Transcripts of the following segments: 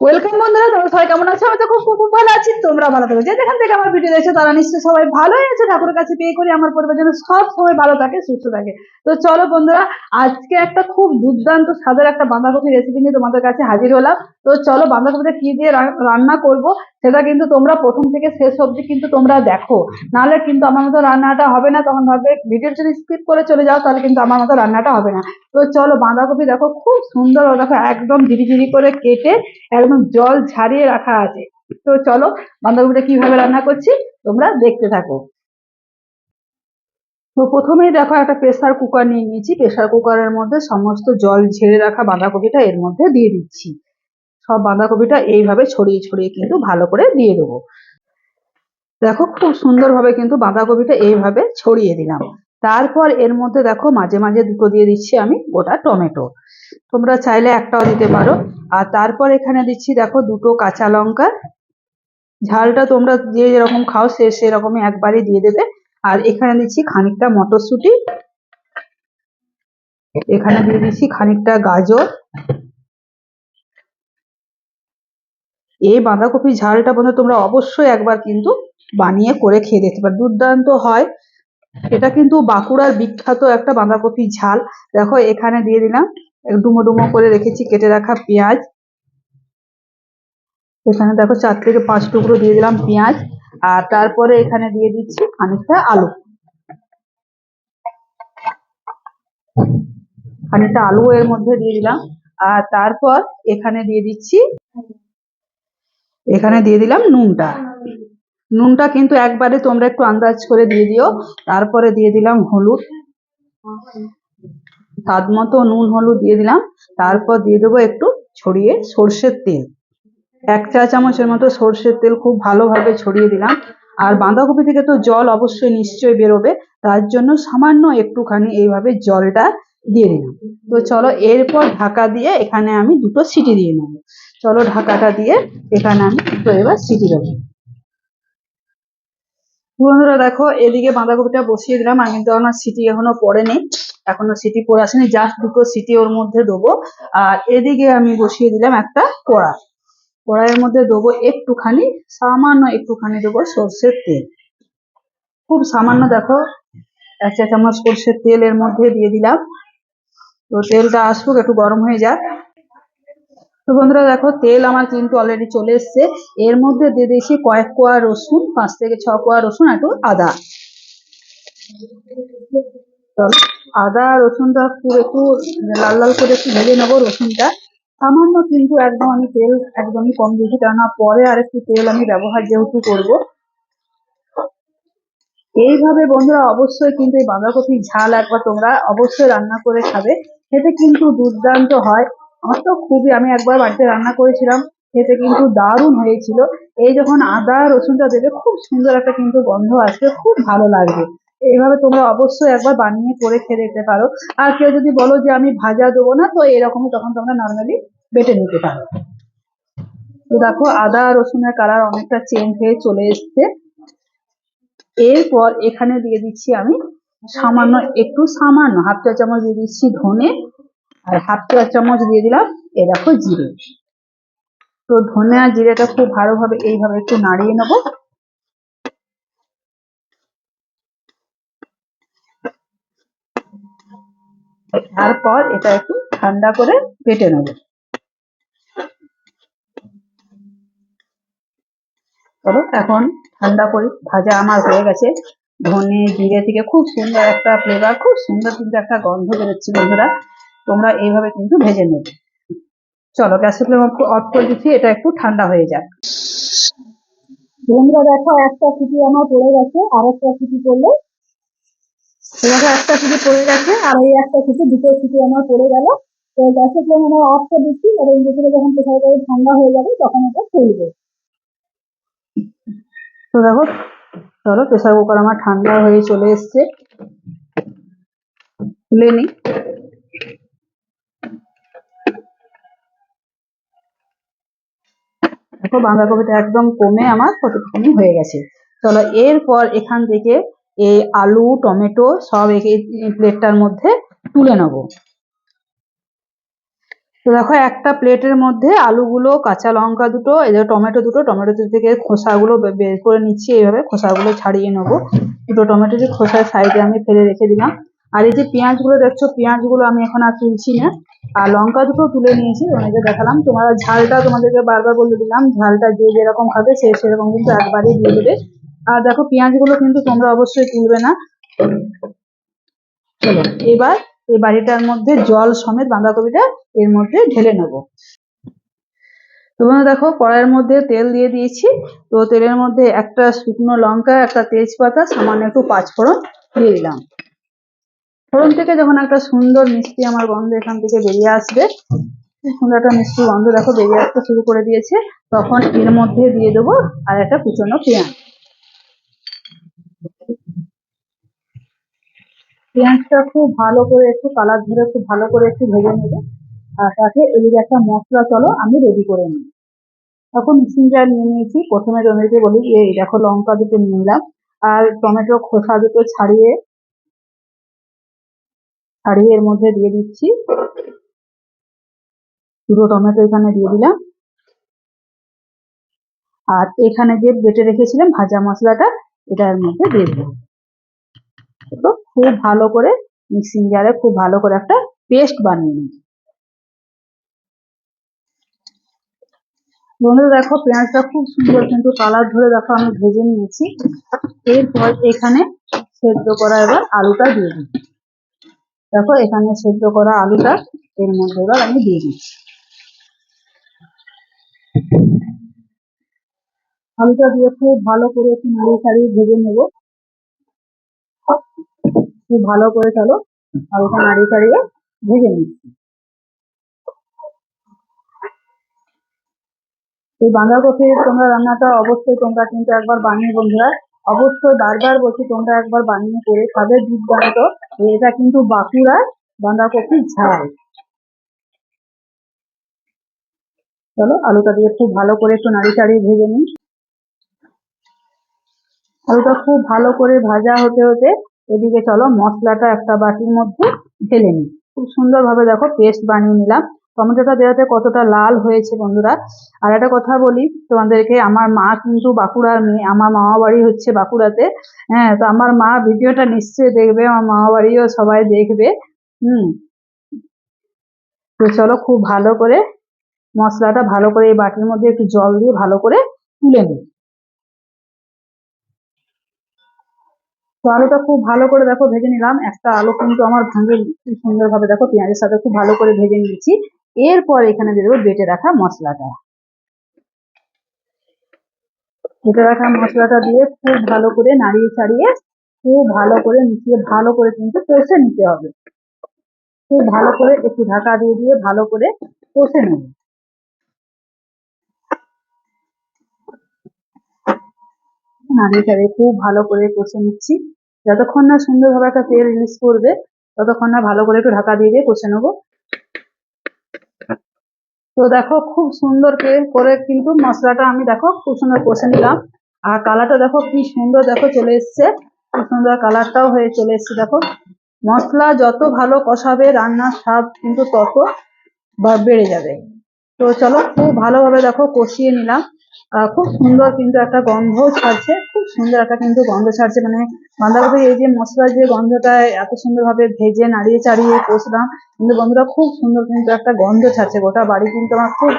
Welcome বন্ধুরা, তোমরা সবাই কেমন আছো? আমি তো খুব খুব ভালো আছি তোমরা ভালো থাকো। যেখান থেকে আমার ভিডিও দেখছ, তারা নিশ্চয়ই সবাই ভালোই আছে। ঠাকুরের কাছে পেয়ে করি, আমার পরিবার যেন সব সময় ভালো থাকে, সুস্থ থাকে। তো চলো বন্ধুরা, আজকে একটা খুব দুর্দান্ত স্বাদের একটা বাঁধাকপি রেসিপি নিয়ে তোমাদের কাছে হাজির হলাম। তো চলো বাঁধাকপিটা কি দিয়ে রান্না করব, সেটা কিন্তু তোমরা প্রথম থেকে শেষ অবধি কিন্তু তোমরা দেখো। নাহলে কিন্তু আমার মতো রান্নাটা হবে না, তখন ভাবে ভিডিও যদি স্কিপ করে চলে যাও, তাহলে কিন্তু আমার মতো রান্নাটা হবে না। তো চলো বাঁধাকপি দেখো, খুব সুন্দর দেখো, একদম ঝিরি ঝিরি করে কেটে একদম জল ঝারিয়ে রাখা আছে। তো চলো বাঁধাকপিটা কীভাবে রান্না করছি, তোমরা দেখতে থাকো। তো প্রথমেই দেখো একটা প্রেসার কুকার নিয়ে নিয়েছি। প্রেসার কুকারের মধ্যে সমস্ত জল ঝেড়ে রাখা বাঁধাকপিটা এর মধ্যে দিয়ে দিচ্ছি। সব বাঁধাকপিটা এইভাবে ছড়িয়ে ছড়িয়ে কিন্তু ভালো করে দিয়ে দেবো। দেখো খুব সুন্দরভাবে কিন্তু বাঁধাকপিটা এইভাবে ছড়িয়ে দিলাম। তারপর এর মধ্যে দেখো মাঝে মাঝে দুটো দিয়ে দিচ্ছি আমি গোটা টমেটো। তোমরা চাইলে একটাও দিতে পারো। আর তারপর এখানে দিচ্ছি দেখো দুটো কাঁচা লঙ্কা। ঝালটা তোমরা যে যেরকম খাও সে সেরকমই একবারই দিয়ে দেবে। আর এখানে দিচ্ছি খানিকটা মটরশুঁটি। এখানে দিয়ে দিচ্ছি খানিকটা গাজর। এই বাঁধাকপি ঝালটা বন্ধু তোমরা অবশ্যই একবার কিন্তু বানিয়ে করে খেয়ে দেখতে পারো। দুর্দান্ত হয়। এটা কিন্তু বাঁকুড়ার বিখ্যাত একটা বাঁধাকপি ঝাল। দেখো, এখানে দিয়ে দিলাম। ডুমো ডুমো করে রেখেছি, কেটে রাখা পেঁয়াজ। এখানে দেখো, চার থেকে পাঁচ টুকরো দিয়ে দিলাম পেঁয়াজ। আর তারপরে এখানে দিয়ে দিচ্ছি খানিকটা আলু। খানিকটা আলু এর মধ্যে দিয়ে দিলাম। আর তারপর এখানে দিয়ে দিচ্ছি, এখানে দিয়ে দিলাম নুনটা। নুনটা কিন্তু একবারে তোমরা একটু আন্দাজ করে দিয়ে দিও। তারপরে দিয়ে দিলাম হলুদ। স্বাদ মতো নুন, হলুদ দিয়ে দিলাম। তারপর দিয়ে দেবো একটু ছড়িয়ে সর্ষের তেল। এক চা চামচের মতো সর্ষের তেল খুব ভালোভাবে ছড়িয়ে দিলাম। আর বাঁধাকপি থেকে তো জল অবশ্যই নিশ্চয়ই বেরোবে। তার জন্য সামান্য একটুখানি এইভাবে জলটা দিয়ে দিলাম। তো চলো এরপর ঢাকা দিয়ে এখানে আমি দুটো সিটি দিয়ে নেব। চলো ঢাকাটা দিয়ে এখানে আমি দুটো এবার সিটি দেবো। বন্ধুরা দেখো, এদিকে বাঁধাকপিটা বসিয়ে দিলাম। আমি আমার সিটি এখনও পড়েনি, এখনও সিটি পড়ে আসেনি জাস্ট দুটো সিটি ওর মধ্যে দেবো। আর এদিকে আমি বসিয়ে দিলাম একটা কড়া কড়াইয়ের মধ্যে দেবো একটুখানি, সামান্য একটুখানি দেবো সর্ষের তেল। খুব সামান্য দেখো, এক চা চামচ সর্ষের তেল এর মধ্যে দিয়ে দিলাম। তো তেলটা আসুক, একটু গরম হয়ে যাক। তো বন্ধুরা দেখো, তেল আমার কিন্তু অলরেডি চলে এসছে। এর মধ্যে দিয়ে দিয়েছি কয়েক কোয়া রসুন, পাঁচ থেকে ছ কোয়া রসুন একটু আদা। আদা রসুনটা খুব একটু লাল লাল করে একটু ভেজে নেব রসুনটা। সামান্য কিন্তু একদম আমি তেল একদমই কম দিয়েছি, কেননা পরে আর একটু তেল আমি ব্যবহার যেহেতু করব। এইভাবে বন্ধুরা অবশ্যই কিন্তু এই বাঁধাকপির ঝাল একবার তোমরা অবশ্যই রান্না করে খাবে। খেতে কিন্তু দুর্দান্ত হয়। আমার তো খুবই, আমি একবার বাড়িতে রান্না করেছিলাম, খেতে কিন্তু দারুণ হয়েছিল। এই যখন আদা, রসুনটা দেবে, খুব সুন্দর একটা কিন্তু গন্ধ আসবে, খুব ভালো লাগবে। এইভাবে তোমরা অবশ্যই একবার বানিয়ে করে খেয়ে দেখতে পারো। আর কেউ যদি বলো যে আমি ভাজা দেবো না, তো এরকমই তখন তোমরা নর্মালি বেটে নিতে পারো। তো দেখো, আদা রসুনের কালার অনেকটা চেঞ্জ হয়ে চলে এসছে। এরপর এখানে দিয়ে দিচ্ছি আমি সামান্য, একটু সামান্য, হাফ চা চামচ দিয়ে দিচ্ছি ধনে। আর হাফ চা চামচ দিয়ে দিলাম, এ দেখো জিরে। তো ধনে আর জিরেটা খুব ভালোভাবে এইভাবে একটু নাড়িয়ে নেব। তারপর এটা একটু ঠান্ডা করে বেটে নেব। চলো, এখন ঠান্ডা করি ভাজা আমার হয়ে গেছে। ধনে জিরে থেকে খুব সুন্দর একটা ফ্লেভার খুব সুন্দর কিন্তু একটা গন্ধ বেরোচ্ছে বন্ধুরা। তোমরা এইভাবে কিন্তু ভেজে নেবে। চলো গ্যাসের ফ্লেম অফ করে দিচ্ছি, এটা একটু ঠান্ডা হয়ে যাক। বন্ধুরা দেখো, একটা সিটি আমার পড়ে গেছে আর একটা সিটি পড়লে। দেখো, একটা সিটি পড়ে গেছে, আর এই একটা সিটি, দুটো সিটি আমার পড়ে গেল। তো গ্যাসের ফ্লেম আমরা অফ করে দিচ্ছি, আর ভিতরে যখন প্রেসার করে ঠান্ডা হয়ে যাবে, তখন এটা চলবে তো দেখো, চলো, প্রেসার কুকার আমার ঠান্ডা হয়ে চলে এসছে। তুলে নিই দেখো বাঁধাকপিটা একদম কমে আমার কতটুকুনি হয়ে গেছে। চলো এরপর এখান থেকে এই আলু, টমেটো সব প্লেটটার মধ্যে তুলে নেব। তো দেখো একটা প্লেটের মধ্যে আলুগুলো, কাঁচা লঙ্কা দুটো, এই যে টমেটো দুটো, টমেটো থেকে খোসাগুলো বের করে নিচ্ছি, এইভাবে খোসাগুলো ছাড়িয়ে নেব। দুটো টমেটোর খোসার সাইডে আমি ফেলে রেখে দিলাম। আর এই যে পেঁয়াজগুলো দেখছ, পেঁয়াজগুলো আমি এখন আর তুলছি না। আর লঙ্কা দুটো তুলে নিয়েছি তোমাদের দেখালাম। তোমরা ঝালটা তোমাদেরকে বারবার বলে দিলাম, ঝালটা যে যেরকম খাবে সে সেরকম কিন্তু একবারই দিয়ে দেবে। আর দেখো, পেঁয়াজগুলো কিন্তু তোমরা অবশ্যই তুলবে না। চলো, এবার এই বাড়িটার মধ্যে জল সমেত বাঁধাকপিটা এর মধ্যে ঢেলে নেব। তোমরা দেখো, কড়াইয়ের মধ্যে তেল দিয়ে দিয়েছি। তো তেলের মধ্যে একটা শুকনো লঙ্কা, একটা তেজপাতা, সামান্য একটু পাঁচফোড়ন দিয়ে দিলাম। ফোড়ন থেকে যখন একটা সুন্দর মিষ্টি আমার গন্ধ এখান থেকে বেরিয়ে আসবে সুন্দর একটা মিষ্টি গন্ধ দেখো বেরিয়ে আসতে শুরু করে দিয়েছে, তখন এর মধ্যে দিয়ে দেবো আর একটা কুচনো পেঁয়াজ। পেঁয়াজটা খুব ভালো করে একটু কালার ধরে খুব ভালো করে একটু ভেজে নেব, আর তাতে এদিকে একটা মশলা চলো আমি রেডি করে নিই তখন মিক্সিং নিয়ে নিয়েছি, প্রথমে তোমাদেরকে বলি, এই দেখো লঙ্কা দুটো নিয়ে নিলাম, আর টমেটো খোসা দুটো ছাড়িয়ে ছাড়িয়ে এর মধ্যে দিয়ে দিচ্ছি দুটো টমেটো এখানে দিয়ে দিলাম। আর এখানে যে বেটে রেখেছিলাম ভাজা মশলাটা, এটা এর মধ্যে দিয়ে দিলাম। তো খুব ভালো করে মিক্সিং জারে খুব ভালো করে একটা পেস্ট বানিয়ে নিই বন্ধুরা দেখো পেঁয়াজটা খুব সুন্দর কিন্তু কালার ধরে দেখো আমি ভেজে নিয়েছি। এরপর এখানে সেদ্ধ করা এবার আলুটা দিয়ে দিই দেখো, এখানে সেদ্ধ করা আলুটা, এর মধ্যে এবার আমি দিয়ে দিচ্ছি। আলুটা দিয়ে খুব ভালো করে একটু নাড়িয়ে ছাড়িয়ে ভেজে নেব। খুব ভালো করে চলো, আলুটা নাড়িয়ে ছাড়িয়ে ভেজে নিচ্ছি। এই বাঁধাকপির তোমরা রান্নাটা অবশ্যই তোমরা কিন্তু একবার বানিয়ে বন্ধুরা অবশ্যই বারবার বলছি, তোমরা একবার বানিয়ে করে খাবে দুর্দান্ত এটা কিন্তু বাঁকুড়ার বাঁধাকপি ঝাল। চলো, আলুটা দিয়ে খুব ভালো করে একটু নাড়ি চাড়িয়ে ভেজে নিই। আলুটা খুব ভালো করে ভাজা হতে হতে এদিকে চলো, মশলাটা একটা বাটির মধ্যে ঢেলে নিই। খুব সুন্দরভাবে দেখো পেস্ট বানিয়ে নিলাম। টমেটোটা দেওয়াতে কতটা লাল হয়েছে বন্ধুরা। আর একটা কথা বলি, তোমাদেরকে আমার মা কিন্তু বাঁকুড়ার মেয়ে, আমার মামা বাড়ি হচ্ছে বাঁকুড়াতে। হ্যাঁ তো আমার মা ভিডিওটা নিশ্চয়ই দেখবে, আমার মামা বাড়িও সবাই দেখবে। হুম। তো চলো খুব ভালো করে মশলাটা ভালো করে এই বাটির মধ্যে একটু জল দিয়ে ভালো করে তুলে নিই। তো আলুটা খুব ভালো করে দেখো ভেজে নিলাম। একটা আলু কিন্তু আমার ভাঙে সুন্দরভাবে দেখো পেঁয়াজের সাথে খুব ভালো করে ভেজে নিয়েছি। এরপর এখানে দিয়ে দেবো বেটে রাখা মশলাটা। বেটে রাখা মশলাটা দিয়ে খুব ভালো করে নাড়িয়ে ছাড়িয়ে খুব ভালো করে মিশিয়ে ভালো করে কিন্তু কষে নিতে হবে। খুব ভালো করে একটু ঢাকা দিয়ে দিয়ে ভালো করে কষে নেব। নাড়িয়ে চাড়িয়ে খুব ভালো করে কষে নিচ্ছি। যতক্ষণ না সুন্দরভাবে একটা তেল রিলিজ করবে, ততক্ষণ না ভালো করে একটু ঢাকা দিয়ে দিয়ে কষে নেব। তো দেখো খুব সুন্দর করে কিন্তু মশলাটা আমি দেখো খুব সুন্দর কষে নিলাম। আর কালারটা দেখো কি সুন্দর দেখো চলে এসছে। খুব সুন্দর কালারটাও হয়ে চলে এসছে দেখো। মশলা যত ভালো কষাবে, রান্নার স্বাদ কিন্তু তত বেড়ে যাবে। তো চলো খুব ভালোভাবে দেখো কষিয়ে নিলাম। আহ, খুব সুন্দর কিন্তু একটা গন্ধ ছাড়ছে খুব সুন্দর একটা কিন্তু গন্ধ ছাড়ছে। মানে বাঁধাকপি এই যে মশলার যে গন্ধটা এত সুন্দরভাবে ভেজে নাড়িয়ে চাড়িয়ে কষলাম কিন্তু বন্ধুরা খুব সুন্দর কিন্তু একটা গন্ধ ছাড়ছে। গোটা বাড়ি কিন্তু আমার খুব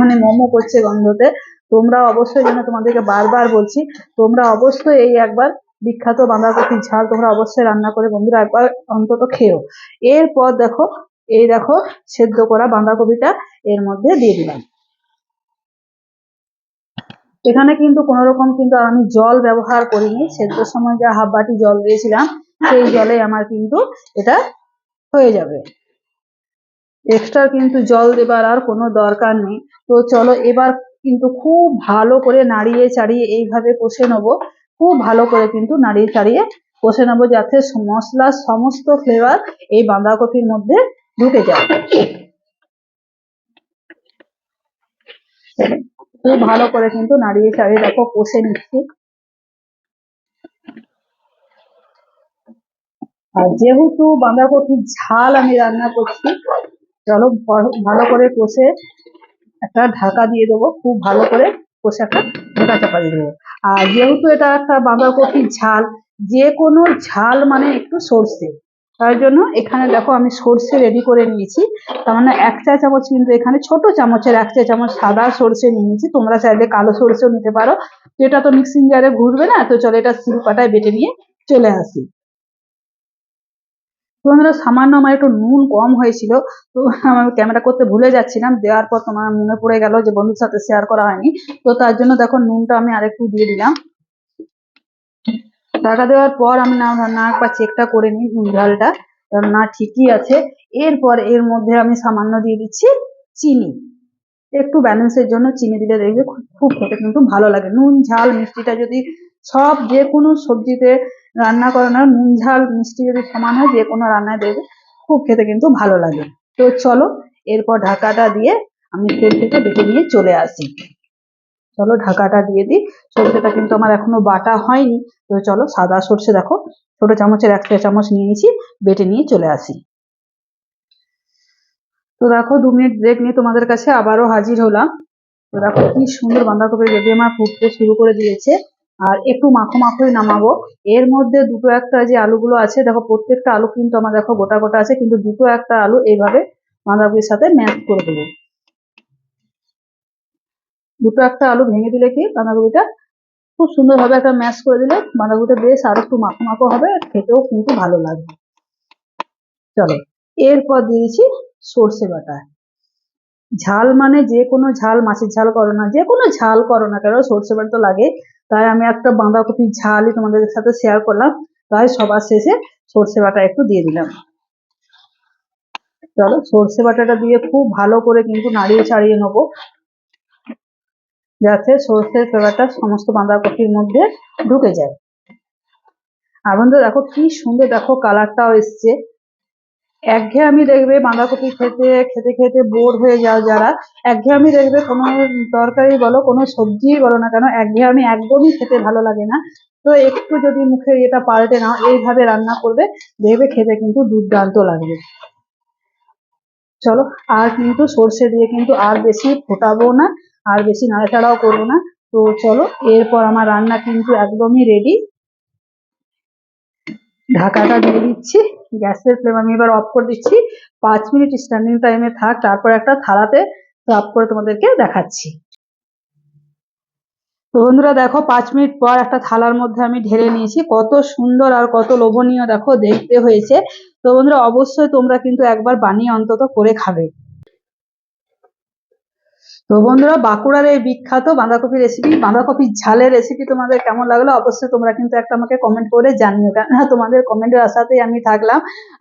মানে মোমো করছে গন্ধতে। তোমরা অবশ্যই যেন তোমাদেরকে বারবার বলছি তোমরা অবশ্যই এই একবার বিখ্যাত বাঁধাকপির ঝাল তোমরা অবশ্যই রান্না করে বন্ধুরা একবার অন্তত খেও এরপর দেখো এই দেখো সেদ্ধ করা বাঁধাকপিটা এর মধ্যে দিয়ে দিলাম। এখানে কিন্তু কোনো রকম কিন্তু আমি জল ব্যবহার করিনি। সেদ্ধর সময় যা হাফ বাটি জল দিয়েছিলাম, সেই জলে আমার কিন্তু এটা হয়ে যাবে। এক্সট্রা কিন্তু জল দেবার আর কোনো দরকার নেই। তো চলো এবার কিন্তু খুব ভালো করে নাড়িয়ে চাড়িয়ে এইভাবে কষে নেব। খুব ভালো করে কিন্তু নাড়িয়ে চাড়িয়ে কষে নেব যাতে মশলার সমস্ত ফ্লেভার এই বাঁধাকপির মধ্যে ঢুকে যায়। খুব ভালো করে কিন্তু নাড়িয়ে চাড়িয়ে দেখো কষে নিচ্ছি। আর যেহেতু বাঁধাকপির ঝাল আমি রান্না করছি, চলো ভালো করে কষে একটা ঢাকা দিয়ে দেবো, খুব ভালো করে কষে একটা ঢাকা চাপা দিয়ে দেবো। আর যেহেতু এটা একটা বাঁধাকপির ঝাল, যে কোনো ঝাল মানে একটু সর্ষে। তার জন্য এখানে দেখো আমি সর্ষে রেডি করে নিয়েছি। তার মানে এক চা চামচ কিন্তু এখানে ছোট চামচের এক চা চামচ সাদা সর্ষে নিয়েছি। তোমরা চাইলে কালো সর্ষেও নিতে পারো। যেটা তো মিক্সিং জারে ঘুরবে না, তো চলো এটা শিলপাটায় বেটে নিয়ে চলে আসি। বন্ধুরা, সামান্য আমার একটু নুন কম হয়েছিল, তো আমি ক্যামেরা করতে ভুলে যাচ্ছিলাম। দেওয়ার পর তোমার মনে পড়ে গেল যে বন্ধুর সাথে শেয়ার করা হয়নি। তো তার জন্য দেখো নুনটা আমি আরেকটু দিয়ে দিলাম। ঢাকা দেওয়ার পর আমি না না একবার চেকটা করে নিই ঝালটা না ঠিকই আছে। এরপর এর মধ্যে আমি সামান্য দিয়ে দিচ্ছি চিনি। একটু ব্যালেন্সের জন্য চিনি দিলে দেখবে খুব খেতে কিন্তু ভালো লাগে। নুন, ঝাল, মিষ্টিটা যদি সব যে কোনো সবজিতে রান্না করে না নুন, ঝাল, মিষ্টি যদি সমান হয় যে কোনো রান্নায় দেবে খুব খেতে কিন্তু ভালো লাগে। তো চলো, এরপর ঢাকাটা দিয়ে আমি তেল থেকে বেটে নিয়ে চলে আসি। চলো ঢাকাটা দিয়ে দিই। সর্ষেটা কিন্তু আমার এখনও বাটা হয়নি। তো চলো সাদা সর্ষে দেখো। ছোট চামচের এক চামচ নিয়ে নিয়েছি বেটে নিয়ে চলে আসি। তো দেখো দু মিনিট ব্রেক নিয়ে তোমাদের কাছে আবারও হাজির হলাম। তো দেখো কি সুন্দর বাঁধাকপি রেডি আমার ফুটতে শুরু করে দিয়েছে। আর একটু মাখো মাখোই নামাবো। এর মধ্যে দুটো একটা যে আলুগুলো আছে, দেখো প্রত্যেকটা আলু কিন্তু আমার দেখো গোটা গোটা আছে, কিন্তু দুটো একটা আলু এইভাবে বাঁধাকপির সাথে ম্যাশ করে দেবো। দুটো একটা আলু ভেঙে দিলে কি বাঁধাকপিটা খুব সুন্দরভাবে একটা ম্যাশ করে দিলে বাঁধাকপিটা বেশ আর একটু মাখো মাখো হবে খেতেও কিন্তু ভালো লাগবে। চলো, এরপর দিয়েছি সর্ষে বাটা। ঝাল মানে যে কোনো ঝাল, মাছের ঝাল করো না, যে কোনো ঝাল করো না কেন, সর্ষে বাটা তো লাগে। তাই আমি একটা বাঁধাকপির ঝালই তোমাদের সাথে শেয়ার করলাম। তাই সবার শেষে সর্ষে বাটা একটু দিয়ে দিলাম। চলো, সর্ষে বাটাটা দিয়ে খুব ভালো করে কিন্তু নাড়িয়ে ছাড়িয়ে নেব। যাতে সর্ষের ফ্লেভারটা সমস্ত বাঁধাকপির মধ্যে ঢুকে যায়। আর বন্ধুরা দেখো কি সুন্দর দেখো কালারটাও এসছে। একঘেয়েমি দেখবে বাঁধাকপি খেতে খেতে খেতে বোর হয়ে যাও যারা। একঘেয়েমি দেখবে কোনো তরকারি বলো, কোনো সবজি বলো না কেন, একঘেয়েমি একদমই খেতে ভালো লাগে না। তো একটু যদি মুখে এটা পাল্টে নাও, এইভাবে রান্না করবে, দেখবে খেতে কিন্তু দুর্দান্ত লাগবে। চলো, আর কিন্তু সর্ষে দিয়ে কিন্তু আর বেশি ফোটাবো না। আর বেশি নাড়াচাড়াও করব না। তো চলো, এরপর আমার রান্না কিন্তু একদমই রেডি ঢাকাটা দিয়ে দিচ্ছি, গ্যাসের ফ্লেম আমি এবার অফ করে দিচ্ছি। পাঁচ মিনিট স্ট্যান্ডিং টাইমে থাক, তারপর একটা থালাতে সার্ভ করে তোমাদেরকে দেখাচ্ছি। তো বন্ধুরা দেখো, পাঁচ মিনিট পর একটা থালার মধ্যে আমি ঢেলে নিয়েছি। কত সুন্দর আর কত লোভনীয় দেখো, দেখতে হয়েছে। তো বন্ধুরা, অবশ্যই তোমরা কিন্তু একবার বানিয়ে অন্তত করে খাবে। তো বন্ধুরা, বাঁকুড়ার এই বিখ্যাত বাঁধাকপি রেসিপি বাঁধাকপির ঝালের রেসিপি তোমাদের কেমন লাগল অবশ্যই তোমরা কিন্তু একটা আমাকে কমেন্ট করে জানিও। কেন তোমাদের কমেন্টের আশাতেই আমি থাকলাম।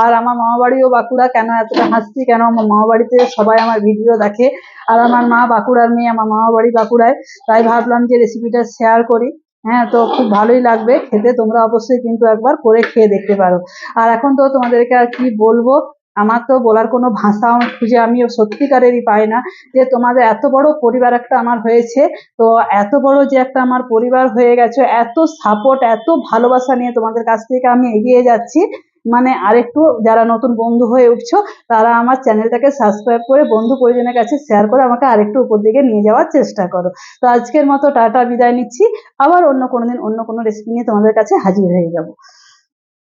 আর আমার মামা বাড়িও বাঁকুড়া, কেন এতটা হাসছি, কেন আমার মামা বাড়িতে সবাই আমার ভিডিও দেখে। আর আমার মা বাঁকুড়ার মেয়ে, আমার মামা বাড়ি বাঁকুড়ায়। তাই ভাবলাম যে রেসিপিটা শেয়ার করি। হ্যাঁ তো খুব ভালোই লাগবে। খেতে তোমরা অবশ্যই কিন্তু একবার করে খেয়ে দেখতে পারো। আর এখন তো তোমাদেরকে আর কি বলব? আমার তো বলার কোনো ভাষা খুঁজে আমি সত্যিকারেরই পাই না যে তোমাদের এত বড় পরিবার একটা আমার হয়েছে। তো এত বড় যে একটা আমার পরিবার হয়ে গেছে, এত সাপোর্ট এত ভালোবাসা নিয়ে তোমাদের কাছ থেকে আমি এগিয়ে যাচ্ছি। মানে আরেকটু যারা নতুন বন্ধু হয়ে উঠছো, তারা আমার চ্যানেলটাকে সাবস্ক্রাইব করে বন্ধু পরিজনের কাছে শেয়ার করে আমাকে আরেকটু উপর দিকে নিয়ে যাওয়ার চেষ্টা করো। তো আজকের মতো টাটা বিদায় নিচ্ছি। আবার অন্য কোনো দিন অন্য কোনো রেসিপি নিয়ে তোমাদের কাছে হাজির হয়ে যাব।